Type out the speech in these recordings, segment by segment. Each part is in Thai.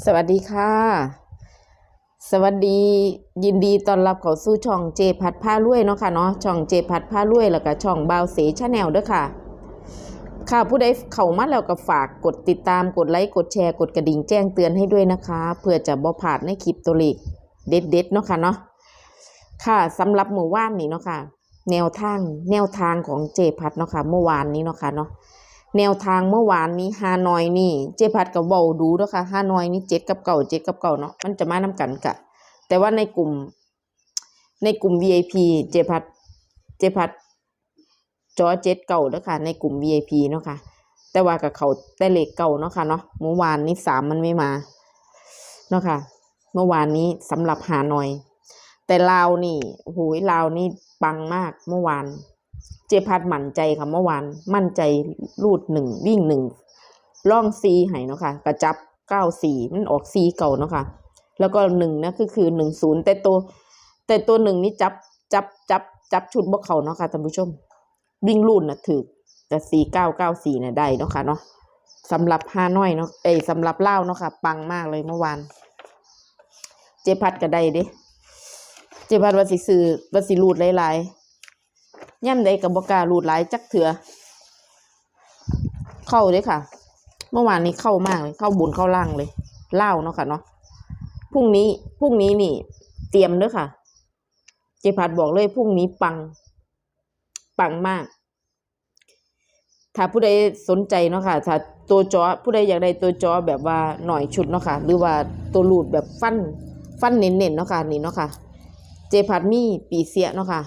สวัสดีค่ะ สวัสดียินดีต้อนรับเข้าสู่ช่องเจพัดผ้ารวยเนาะค่ะเนาะช่องเจพัดผ้ารวยแล้วก็ช่องบาวเสชาแนลด้วยค่ะ ค่ะผู้ใดเข้ามาแล้วก็ฝากกดติดตามกดไลค์กดแชร์กดกระดิ่งแจ้งเตือนให้ด้วยนะคะ เพื่อจะบ่พลาดในคลิปตัวเลขเด็ดๆเนาะค่ะเนาะค่ะสำหรับหมู่ว่านนี่เนาะค่ะ แนวทางแนวทางของเจพัดเนาะค่ะเมื่อวานนี้เนาะค่ะเนาะ แนวทางเมื่อวานนี้ฮานอยนี่ เจพัดกับเบาดูด้วค่ะฮานอยนี่เจ็ดกับเก่าเจ็ดกับเก่าเนาะมันจะมานํกันกะ แต่ว่าในกลุ่ม ในกลุ่ม VIP เจพัดเจพัดจอเจ็ดเก่าด้วค่ะ ในกลุ่ม VIP เนาะค่ะ แต่ว่ากับเขาแต่เลขเก่าเนาะค่ะเนาะเมื่อวานนี้สามมันไม่มาเนาะค่ะ เมื่อวานนี้สำหรับฮานอย แต่ลาวนี่โอ้โหลาวนี่ปังมากเมื่อวาน เจพัดมั่นใจค่ะเมื่อวานมั่นใจรูดหนึ่งวิ่งหนึ่งล่องซีให้เนาะค่ะกระจับเก้าสี่มันออกซีเก่าเนาะค่ะ แล้วก็หนึ่งนะคือคือหนึ่งศูนย์แต่ตัว แต่ตัวหนึ่งนี่จับจับจับจับชุดบ่เขาเนาะค่ะท่านผู้ชม วิ่งรูดนะถือแต่สี่เก้าเก้าสี่เนี่ยได้เนาะค่ะเนาะสำหรับฮานอยเนาะเอ้ยสำหรับเล่าเนาะค่ะ ปังมากเลยเมื่อวาน เจพัดก็ได้เด้ เจพัดว่าสิซื้อว่าสิรูดหลายๆ ย่ำใดกับบการูดหลายจักเถือเข้าเลยค่ะ เมื่อวานนี้เข้ามากเลยเข้าบุญเข้าล่างเลยเล่าเนาะค่ะเนาะพรุ่งนี้พรุ่งนี้นี่ เตรียมเด้อค่ะ เจพัดบอกเลยพรุ่งนี้ปัง ปังมาก ถ้าผู้ใดสนใจเนาะค่ะ ถ้าตัวจอผู้ใดอยากได้ตัวจอแบบว่าหน่อยชุดเนาะค่ะ หรือว่าตัวรูดแบบฟันฟันเน้นๆเนาะค่ะนี่เนาะค่ะ เจพัดมีปีเสียเนาะค่ะ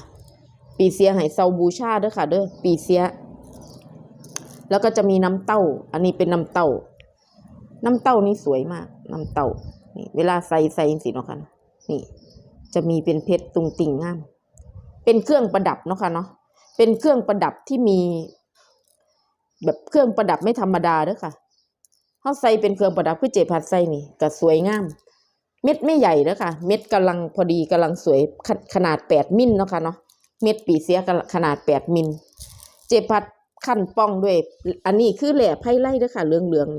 ปีเสียให้เซาบูชาเด้อค่ะเด้อปีเสีย แล้วก็จะมีน้ำเต้า อันนี้เป็นน้ำเต้า น้ำเต้านี่สวยมาก น้ำเต้านี่เวลาใส่ใส่สิเนาะค่ะนี่ จะมีเป็นเพชรตุงติ่งงาม เป็นเครื่องประดับเนาะค่ะเนาะเป็นเครื่องประดับที่มี แบบเครื่องประดับไม่ธรรมดาเด้อค่ะเขาใส่เป็นเครื่องประดับคือเจพัดใส่นี่ก็สวยงาม เม็ดไม่ใหญ่เด้อค่ะ เม็ดกำลังพอดีกำลังสวยขขนาดแปดมิลเนาะค่ะเนาะ เม็ดปีเสียขนาดแปดมิล เจพัดขั้นป้องด้วย อันนี้คือแหล่ไพไล่ด้อค่ะเหลืองเหลือง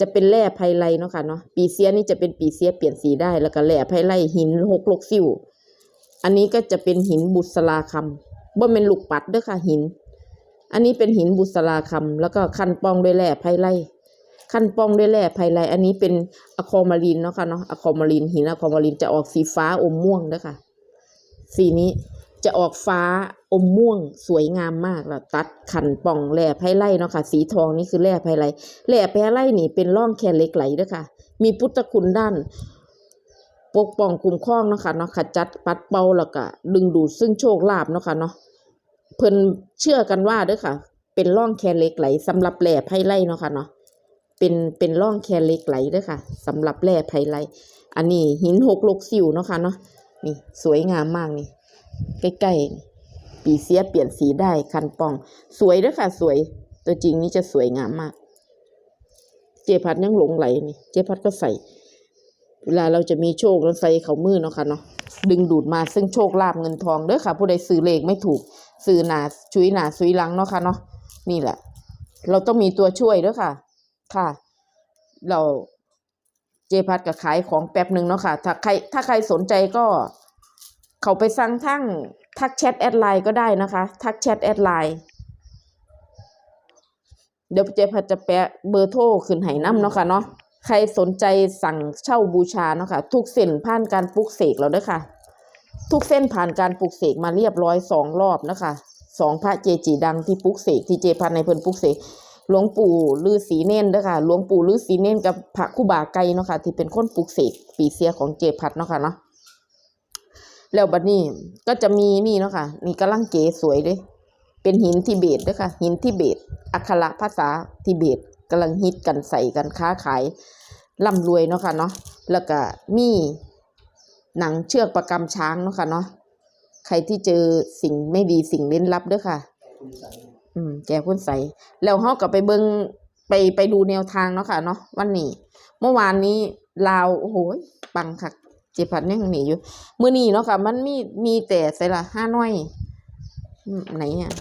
จะเป็นแร่ไพไลเนาะค่ะเนาะปีเสียนี่จะเป็นปีเสียเปลี่ยนสีได้แล้วก็แร่ไพไลหินหกลกซิวอันนี้ก็จะเป็นหินบุษราคำบ่เป็นลูกปัดด้อค่ะหิน อันนี้เป็นหินบุษราคำแล้วก็ขั้นป้องด้วยแร่ไพไลขั้นป้องด้วยแร่ไพไลอันนี้เป็นอะคอมารินเนาะค่ะเนาะอะคอมารินหินอะคอมารินจะออกสีฟ้าอมม่วงด้อค่ะ สีนี้ จะออกฟ้าอมม่วงสวยงามมากแล้วตัดขันป่องแหล่ไพไล่เนาะค่ะ สีทองนี่คือแหล่ไพไล่แหล่ไพไล่นี่เป็นร่องแค่เล็กไหลด้อค่ะ มีพุทธคุณด้าน ปกป้องคุ้มครองเนาะค่ะเนาะขจัดปัดเป่าแล้วก็ดึงดูดซึ่งโชคลาภเนาะค่ะเนาะเพิ่นเชื่อกันว่าด้อค่ะ เป็นร่องแค่เล็กไหลสำหรับแหล่ไพไล่เนาะค่ะเนาะเป็นเป็นร่องแค่เล็กไหลด้อค่ะสำหรับแหล่ไพไล่อันนี้หินหกลกสิวเนาะค่ะเนาะนี่สวยงามมากนี่ ใกล้ๆปีเสียเปลี่ยนสีได้คันปอง สวยด้วยค่ะ สวย ตัวจริงนี่จะสวยงามมาก เจพัดยังหลงไหลนี่เจพัดก็ใส่ เวลาเราจะมีโชคแล้วใส่เขามือเนาะค่ะเนาะดึงดูดมาซึ่งโชคลาภเงินทองเด้อค่ะ ผู้ใดซื้อเลขไม่ถูกซื้อหนาชุยหนาซุยลังเนาะค่ะเนาะนี่แหละ เราต้องมีตัวช่วยเด้อค่ะ ค่ะ เราเจพัดก็ขายของแป๊บหนึ่งเนาะค่ะ ถ้าใครถ้าใครสนใจก็ เขาไปสั่งทั้งทักแชทแอดไลน์ก็ได้นะคะ ทักแชทแอดไลน์เดี๋ยวเจพัดจะแปะเบอร์โทรขึ้นให้น้ำเนาะค่ะเนาะใครสนใจสั่งเช่าบูชาเนาะค่ะทุกเส้นผ่านการปลุกเสกแล้วด้อค่ะ ทุกเส้นผ่านการปลุกเสกมาเรียบร้อยสองรอบนะคะสองพระเจจีดังที่ปลุกเสกที่เจพัดในเพิ่นปลุกเสกหลวงปู่ฤาษีเน้นด้อค่ะหลวงปู่ฤาษีเน้นกับพระคุบาไกเนาะค่ะที่เป็นคนปลุกเสกปีเสียของเจพัดเนาะค่ะเนาะ แล้วบัดนี้ก็จะมีนี่เนาะค่ะนี่กำลังเก๋สวยเลยเป็นหินทิเบตด้วยค่ะ หินทิเบต อักขระภาษาทิเบตกำลังฮิตกันใส่กันค้าขายร่ำรวยเนาะค่ะเนาะแล้วก็มีหนังเชือกประกำช้างเนาะค่ะเนาะใครที่เจอสิ่งไม่ดีสิ่งเล่นลับด้วยค่ะ อืม แกคุณใส แล้วเฮาก็ไปเบิงไปไปดูแนวทางเนาะค่ะเนาะวันนี้ เมื่อวานนี้ลาวโอ้โหปังคัก เจ็บพันยังหนีอยู่มื่อนี้เนาะค่ะ มันมีมีแต่ใส่ละห้าน้อยไหนอะ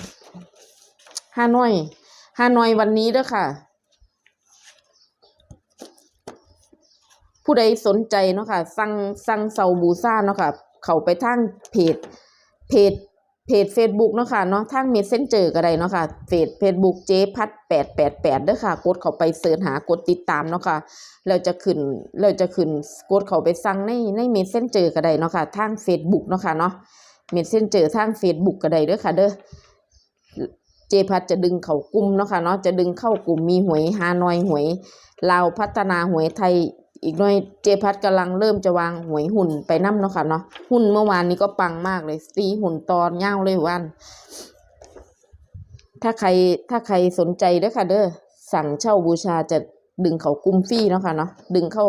ห้าน้อยห้าน้อยวันนี้เด้อค่ะ ผู้ใดสนใจเนาะค่ะ สั่งสั่งเซาบูซ่าเนาะค่ะ เข้าไปทางเพจเพจ เพจ Facebook เนาะค่ะเนาะทาง Messenger ก็ได้เนาะค่ะเพจ Facebook เจพัด888เด้อค่ะ กดเข้าไปเสิร์ชหากดติดตามเนาะค่ะเราจะขึ้นเราจะขึ้นกดเข้าไปสั่งในใน Messenger ก็ได้เนาะค่ะทาง Facebook เนาะค่ะเนาะ Messenger ทาง Facebook ก็ได้เด้อค่ะ เด้อเจพัดจะดึงเข้ากลุ่มเนาะค่ะเนาะจะดึงเข้ากลุ่มมีหวยฮานอยหวยลาวพัฒนาหวยไทย อีกหน่อยเจพัดกำลังเริ่มจะวางหวยหุ่นไปนํเนาะค่ะเนาะหุ้นเมื่อวานนี้ก็ปังมากเลยตีหุ่นตอนเง่าเลยวัน ถ้าใครถ้าใครสนใจเด้อค่ะ เด้อสั่งเช่าบูชาจะดึงเขากลุ่มฟรีเนาะค่ะเนาะดึงเข้า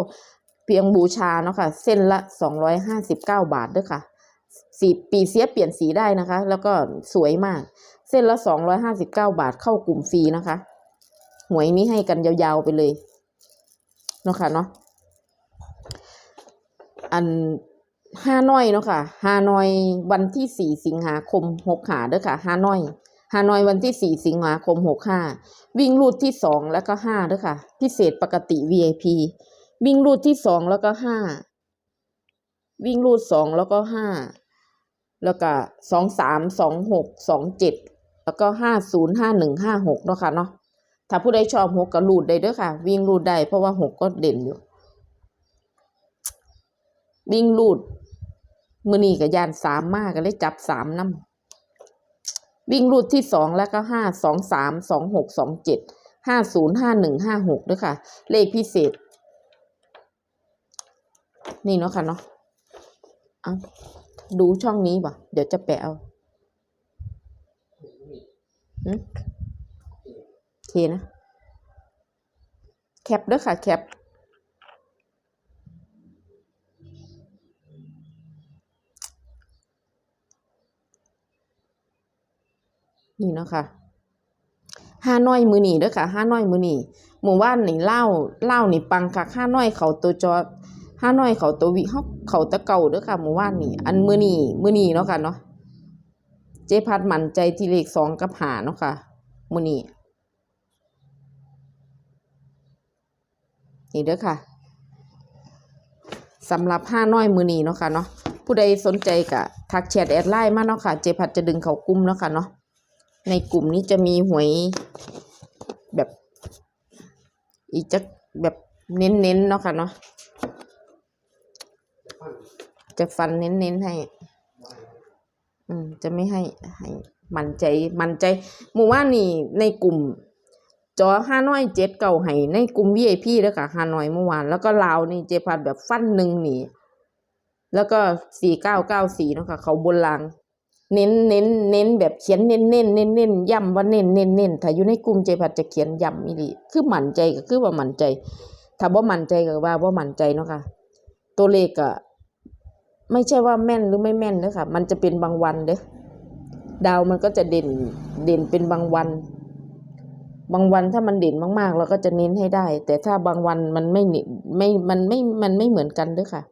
เพียงบูชาเนาะค่ะ เส้นละสองร้อยห้าสิบเก้าบาทเด้อค่ะ สีปีเสียเปลี่ยนสีได้นะคะ แล้วก็สวยมาก เส้นละสองร้อยห้าสิบเก้าบาทเข้ากลุ่มฟรีนะคะ หวยนี้ให้กันยาวๆไปเลยเนาะค่ะเนาะ อันฮานอยเนาะค่ะฮานอยวันที่สี่สิงหาคมหกหาเด้อค่ะฮานอยฮานอยวันที่สี่สิงหาคมหกห้าวิ่งรูดที่สองแล้วก็ห้าเด้อค่ะ พิเศษปกติ VIP วิ่งรูดที่สองแล้วก็ห้าวิ่งรูดสองแล้วก็ห้าแล้วก็สองสามสองหกสองเจ็ดแล้วก็ห้าศูนย์ห้าหนึ่งห้าหกเนาะค่ะเนาะ ถ้าผู้ใดชอบหกก็รูดได้เด้อค่ะ วิ่งรูดได้เพราะว่าหกก็เด่นอยู่ วิ่งลูดมือนีกับยานสามมากก็เลยจับสามน้ำวิ่งลูดที่สองแล้วก็ห้าสองสามสองหกสองเจ็ดห้าศูนย์ห้าหนึ่งห้าหกด้วยค่ะ เลขพิเศษ นี่เนาะค่ะเนาะเอาดูช่องนี้ป่ะเดี๋ยวจะแปะเอาโอเคนะ แคปด้วยค่ะ แคป นี่เนาะค่ะห้าน้อยมือหนีเด้อค่ะห้าน้อยมือหนีหมู่บ้านนี่เล่าเล่านี่ปังคักห้าน้อยเขาตัวจอห้าน้อยเขาตัววิเขาเขาตะเก่าเด้อค่ะหมู่บ้านนี่อันมือหนีมือหนีเนาะค่ะเนาะเจ๊พัดมั่นใจที่เลขสองกับหาเนาะค่ะมือหนีนี่เด้อค่ะสำหรับห้าน้อยมือหนีเนาะค่ะเนาะผู้ใดสนใจกะทักแชทแอดไลน์มาเนาะค่ะ เจพัดจะดึงเขากลุ่มเนาะค่ะเนาะ ในกลุ่มนี้จะมีหวยแบบ อีกจะแบบเน้นๆเนาะค่ะเนาะจะฟันเน้นๆให้ อืม จะไม่ให้ให้มันใจมันใจหมู่ว่านี่ในกลุ่ม จอห้าน้อยเจ็ดเก่าให้ในกลุ่ม VIP แล้วค่ะห้าน้อยเมื่อวานแล้วก็ลาวนี่เจพัดแบบฟันหนึ่งหนีแล้วก็สี่เก้าเก้าสี่เนาะค่ะ เขาบนลาง เน้นเน้นเน้นแบบเขียนเน้นเน้นเน้นเน้นย้ำว่าเน้นเน้นเน้นถ้าอยู่ในกลุ่มเจพัดจะเขียนย้ำอีหลีคือหมั่นใจก็คือว่าหมั่นใจ ถ้าว่ามั่นใจก็ว่าว่ามั่นใจเนาะค่ะ ตัวเลขก็ไม่ใช่ว่าแม่นหรือไม่แม่นเด้อค่ะมันจะเป็นบางวันเด้อดาวมันก็จะเด่นเด่นเป็นบางวัน บางวันถ้ามันเด่นมากๆ เราก็จะเน้นให้ได้ แต่ถ้าบางวันมันไม่เน้นไม่มันไม่มันไม่เหมือนกันเด้อค่ะ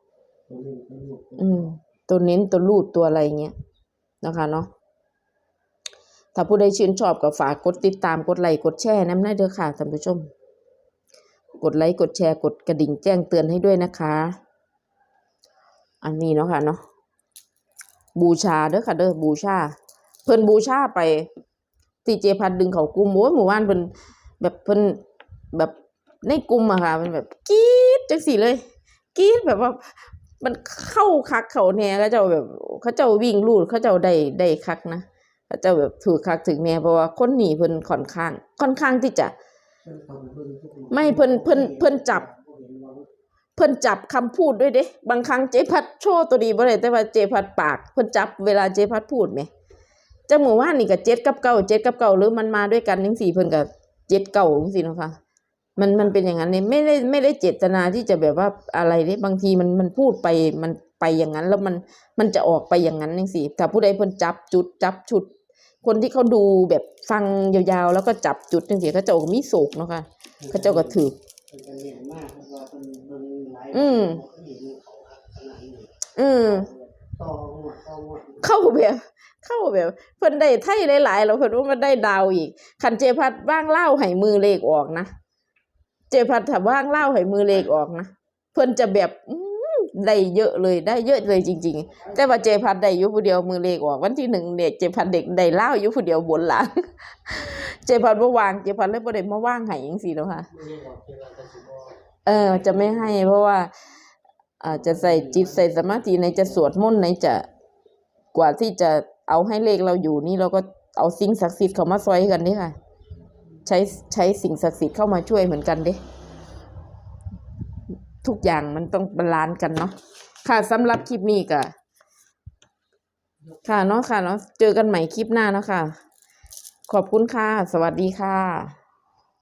อืม ตัวเน้นตัวรูดตัวอะไรเงี้ย นะคะเนาะถ้าผู้ใดชื่นชอบก็ฝากกดติดตามกดไลค์กดแชร์น้ำได้าเด้อค่ะท่านผู้ชม กดไลค์กดแชร์กดกระดิ่งแจ้งเตือนให้ด้วยนะคะ อันนี้เนาะค่ะเนาะบูชาเด้อค่ะเด้อบูชา เพิ่นบูชาไปตีเจพัดดึงเขากลุ่มโอ้ยหมู่บ้านเพิ่นแบบเพิ่นแบบในกลุ่มอะค่ะมันแบบกรี๊ดจังสีเลยกรี๊ดแบบว่า มันเข้าคักเขาแน่เขาเจ้าแบบ เขาเจ้าวิ่งลูดเขาเจ้าได้ได้คักนะเขาเจ้าแบบถือคักถึงแน่เพราะว่าคนหนีเพิ่นค่อนข้าง ค่อนข้างที่จะ ไม่เพิ่นเพิ่นเพิ่นจับ เพิ่นจับคำพูดด้วยเด้บางครั้งเจ๊พัดโชว์ตัวดีบ่ได้แต่ว่าเจ๊พัดปาก เพิ่นจับเวลาเจ๊พัดพูดไหมจังหมู่ว่านี่ก็เจ็ดกับเก้าเจ็ดกับเก้าหรือมันมาด้วยกันจังสี่เพิ่นก็เจ็ดเก้าจังซี่นะคะ มันมันเป็นอย่างนั้นเนี่ยไม่ได้ไม่ได้เจตนาที่จะแบบว่าอะไรเนี่ยบางทีมันมันพูดไปมันไปอย่างนั้น แล้วมันมันจะออกไปอย่างนั้นจังซี่ถ้าผู้ใดเพิ่นจับจุดจับชุด คนที่เขาดูแบบฟังยาวๆ แล้วก็จับจุดจังซี่เขาเจ้าก็มีโศกเนาะค่ะเขาเจ้าก็ถืออืมอืมเข้าแบบเข้าแบบเพิ่นได้ไทยหลายๆแล้วเพิ่นว่ามันได้ดาวอีกคันเจพัดว่างเล่าให้มือเลขออกนะเจ พัดถ้าว่างเล่าให้มือเลขออกนะเพิ่นจะแบบได้เยอะเลยได้เยอะเลยจริง ๆ แต่ว่าเจพัดได้อยู่ผู้เดียวมือเลขออกวันที่หนึ่งเนี่ยเจพัดเด็กได้เล่าอยู่ผู้เดียวบนหลังเจพัดบ่วางเจพัดเลยบ่ได้มาว่างให้จังซี่แล้วค่ะเออ จะไม่ให้ เพราะว่าอาจจะใส่จิตใส่สมาธิในจะสวดมนต์ในจะกว่าที่จะเอาให้เลขเราอยู่นี่เราก็เอาสิ่งศักดิ์สิทธิ์เขามาซอยกันเด้ค่ะ ใช้ใช้สิ่งศักดิ์สิทธิ์เข้ามาช่วยเหมือนกันเด้ทุกอย่างมันต้องบาลานซ์กันเนาะค่ะสำหรับคลิปนี้ก็ค่ะเนาะค่ะเนาะเจอกันใหม่คลิปหน้าเนาะค่ะ ขอบคุณค่ะ สวัสดีค่ะ